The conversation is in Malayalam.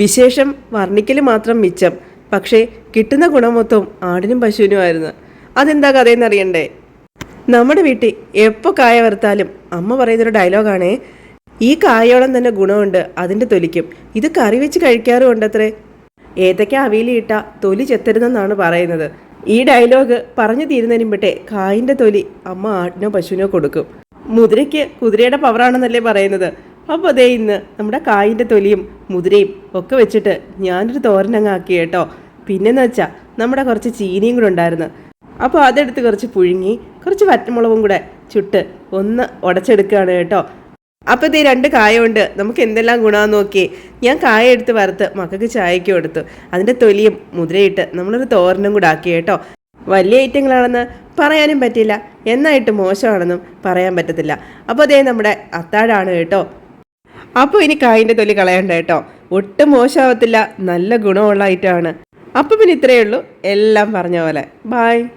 വിശേഷം വർണിക്കൽ മാത്രം മിച്ചം. പക്ഷേ കിട്ടുന്ന ഗുണം ആടിനും ആടിനും പശുവിനുമായിരുന്നു അതെന്താ കഥയെന്നറിയണ്ടേ? നമ്മുടെ വീട്ടിൽ എപ്പോൾ കായ വറുത്താലും അമ്മ പറയുന്നൊരു ഡയലോഗാണേ ഈ കായോളം തന്നെ ഗുണമുണ്ട് അതിന്റെ തൊലിക്കും. ഇത് കറി വെച്ച് കഴിക്കാറുമുണ്ട് അത്രേ ഏതൊക്കെ അവിയിലിട്ട തൊലി ചെത്തരുതെന്നാണ് പറയുന്നത്. ഈ ഡയലോഗ് പറഞ്ഞു തീരുന്നതിന് മുമ്പേ കായിന്റെ തൊലി അമ്മ ആടിനോ പശുവിനോ കൊടുക്കും. മുതിരയ്ക്ക് കുതിരയുടെ പവറാണെന്നല്ലേ പറയുന്നത്. അപ്പോൾ അതേ ഇന്ന് നമ്മുടെ കായിന്റെ തൊലിയും മുതിരയും ഒക്കെ വെച്ചിട്ട് ഞാനൊരു തോരനങ്ങാക്കി കേട്ടോ. പിന്നെന്ന് വെച്ചാൽ നമ്മുടെ കുറച്ച് ചീനിയും കൂടെ ഉണ്ടായിരുന്നു. അപ്പോൾ അതെടുത്ത് കുറച്ച് പുഴുങ്ങി കുറച്ച് വറ്റമുളകും കൂടെ ചുട്ട് ഒന്ന് ഉടച്ചെടുക്കുകയാണ് കേട്ടോ. അപ്പോൾ ഇതേ രണ്ട് കായ ഉണ്ട് നമുക്ക് എന്തെല്ലാം ഗുണമെന്ന് നോക്കി ഞാൻ കായ എടുത്ത് വറുത്ത് മക്കൾക്ക് ചായയ്ക്ക് കൊടുത്തു. അതിന്റെ തൊലിയും മുതിരയിട്ട് നമ്മളൊരു തോരനും കൂടെ ആക്കി കേട്ടോ. വലിയ ഐറ്റങ്ങളാണെന്ന് പറയാനും പറ്റില്ല. എന്നായിട്ട് മോശമാണെന്നും പറയാൻ പറ്റത്തില്ല. അപ്പോൾ അതേ നമ്മുടെ അത്താഴാണ് കേട്ടോ. അപ്പോൾ ഇനി കായിന്റെ തൊലി കളയണ്ട കേട്ടോ. ഒട്ടും മോശമാവത്തില്ല നല്ല ഗുണമുള്ള ഐറ്റമാണ് അപ്പോൾ പിന്നെ ഇത്രയേ ഉള്ളൂ. എല്ലാം പറഞ്ഞ പോലെ. ബായ്